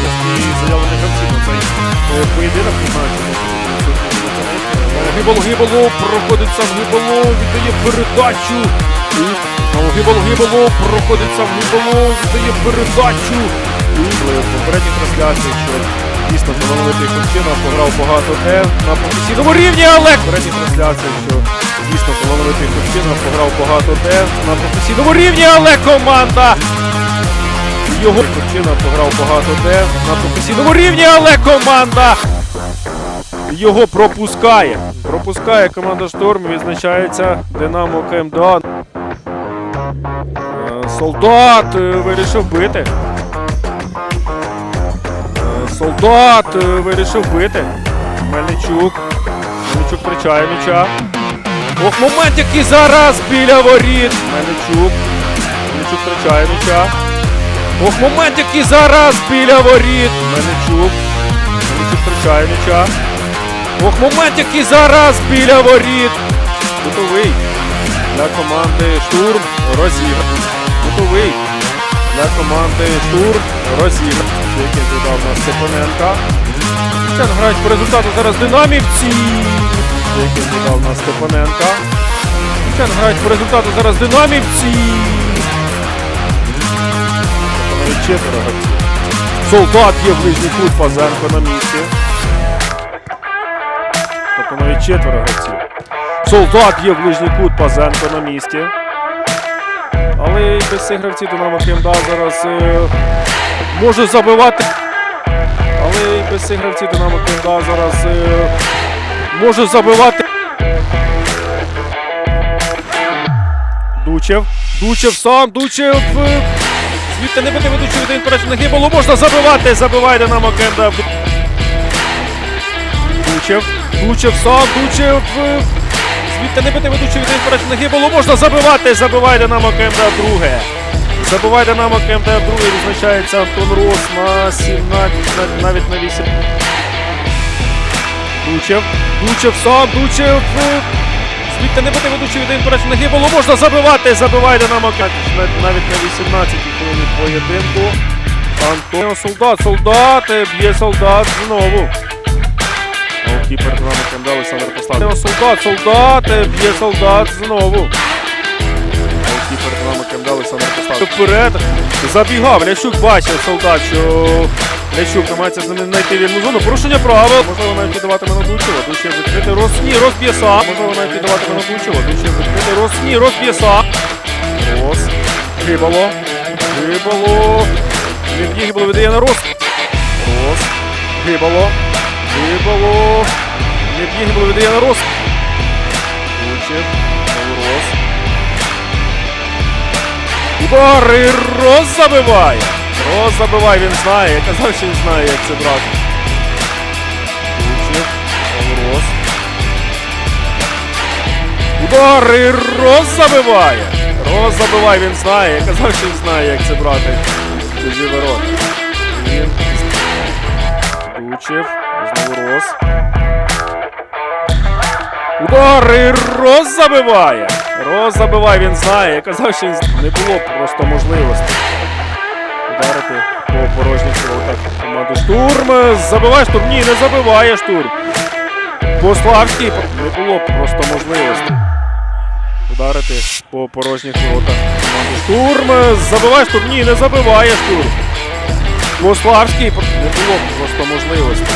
в якості заявлених гравців на цей е, поєдинок. Е, Гибало, Гибало, проходить сам Гибало, віддає передачу. І знову Гибало, Гибало, проходить сам Гибало, віддає передачу. В попередній трансляції, що дійсно талановитий хлопчина пограв багато де на професійному рівні, але в попередній трансляції, що дійсно талановитий хлопчина пограв багато де на професійному рівні, але команда його хлопчина пограв багато де на професійному рівні, але команда його пропускає. Пропускає команда Шторм, відзначається Динамо КМДА. Е, Солдат е, вирішив бити. Е, Солдат вирішив бити. Мельничук. Мельничук втрачає м'яча. Ох, момент, який зараз біля воріт. Мельничук. Мельничук втрачає м'яча. Ох, момент, який зараз біля воріт. Мельничук. Мельничук втрачає м'яча. Ох, момент, який зараз біля воріт. Готовий для команди Штурм розіграв. Готовий для команди Штурм розіграв. Який додав на Степаненка. Чан грають по результату зараз динамівці. Який додав на Степаненка. Чан грають по результату зараз динамівці. Четверо гравців. Солдат є в ближній кут, Пазенко на місці. Тобто навіть четверо гравців. Солдат є в ближній кут, Пазенко на місці. Але і без цих гравців Динамо Кемда зараз е, може забивати. Але і без цих гравців Динамо Кемда зараз е, може забивати. Дучев. Дучев сам, Дучев. е, Звідти не буде ведучий один перед ноги було можна забивати. Забиває Динамо Кемда. Дучев. Дучев сам, Дучев. Звідти не бити ведучий один перед ноги було можна забивати. Забиває Динамо КМД друге. Забиває Динамо КМД друге. Відзначається Антон Рос на 17, навіть на 8. Дучев. Дучев сам, Дучев. Звідти не бути ведучий від перед ноги було можна забивати. Забиває Динамо Катіч навіть на 18 хвилині поєдинку. Антон Солдат, солдат, б'є солдат знову. Голкіпер Динамо Кремда Олександр Послав. Солдат, солдат, б'є солдат знову. Голкіпер Динамо Кремда Олександр Послав. Вперед. Забігав. Лящук бачив солдат, що Лящук намагається з ним знайти вільну зону. Порушення правил. Можливо навіть піддаватиме на Дучева. Дучев відкрити роз. Ні, розб'є сам. Можливо навіть піддаватиме на Дучева. Дучев відкрити роз. Ні, розб'є сам. Роз. Гибало. Гибало. Він Гибало видає на роз. Роз. Гибало. Гибало. Не Гибало видає на роз. Удар і Роз забиває. Роз забиває, він знає. Я казав, що він знає, як це брати. Роз. Удар і Роз забиває. Роз забиває, він знає. Я казав, що він знає, як це брати. Чужі ворота. Він Дучев. Знову Роз. Удар і Роз забиває. Роз забиває, він знає. Я казав, що не було просто можливості. Ударити по порожніх воротах команди Штурм. Забиває штурм. Ні, не забиває штурм. Пославський не було просто можливості. Ударити по порожніх воротах команди Штурм. Забиває штурм. Ні, не забиває штурм. Пославський не було просто можливості.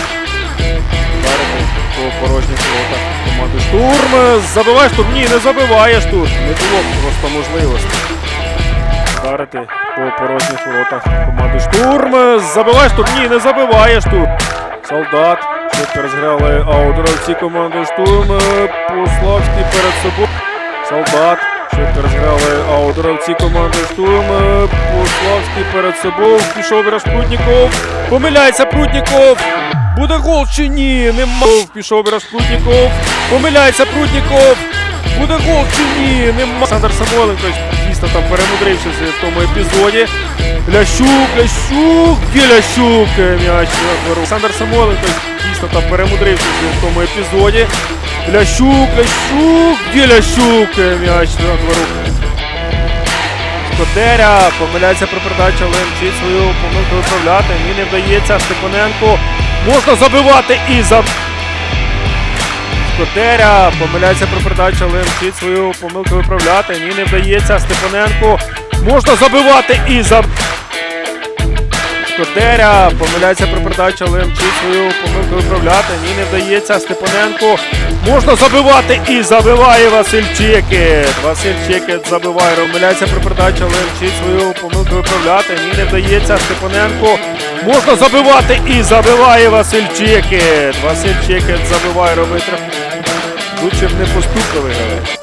По порожніх воротах команди Штурм. Забиває штурм. Ні, не забиває штурм. Не було просто можливості. Ударити по порожніх воротах команди Штурм. Забиває штурм. Ні, не забиває штурм. Солдат. Швидко розграли аудиторці команди Штурм. Пославський перед собою. Солдат. Швидко розграли аудиторці команди Штурм. Пославський перед собою. Пішов Рашпутніков. Помиляється Прутніков. Буде гол чи ні? Нема. Пішов Рашпутніков. Помиляється Прутніков. Буде гол чи ні? Нема. Олександр Самойленко дійсно там перемудрившися в тому епізоді. Лящук, Лящук, є Лящук. М'яч. на двору. Олександр Самойленко дійсно там перемудрився в тому епізоді. Лящук, Лящук, де Лящук? Е, М'яч. Скотеря помиляється при передачі, але вчить свою помилку виправляти. Ні, не вдається. Степаненко можна забивати і за. Скотеря помиляється про передачу, але мчить свою помилку виправляти. Ні, не вдається. Степаненко можна забивати і за. Скотеря помиляється при передачі, але вчить свою помилку виправляти. Ні, не вдається. Степаненко можна забивати і забиває Василь Чекет. Василь Чекет забиває. Помиляється при передачі, але вчить свою помилку виправляти. Ні, не вдається. Степаненко можна забивати і забиває Василь Чекет. Василь Чекет забиває робити. Лучше б не поступливий гравець.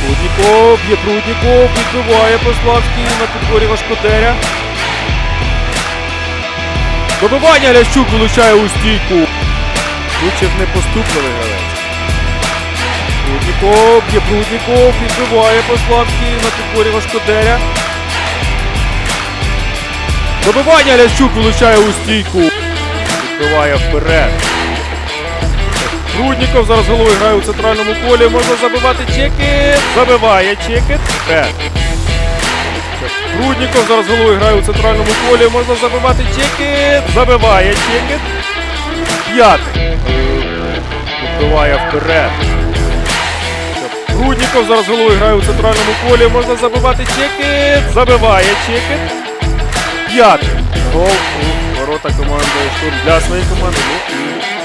Прудніков, є Прудніков, відбиває Пославський на підборі Вашкотеря. Добивання Лящук вилучає у стійку. Лучше б не поступливий гравець. Прудніков, є Прудніков, відбиває Пославський на підборі Вашкотеря. Добивання Лящук вилучає у стійку. Відбиває вперед. Прудніков зараз головою грає у центральному полі. Можна забивати чекет. Забиває чекет. Вперед. Прудніков зараз головою грає у центральному полі. Можна забивати чекет. Забиває чекет. П'ятий. Відбиває вперед. Прудніков зараз головою грає у центральному полі. Можна забивати чекет. Забиває чекет. П'ятий. Гол у ворота команди штурм для своєї команди. Ну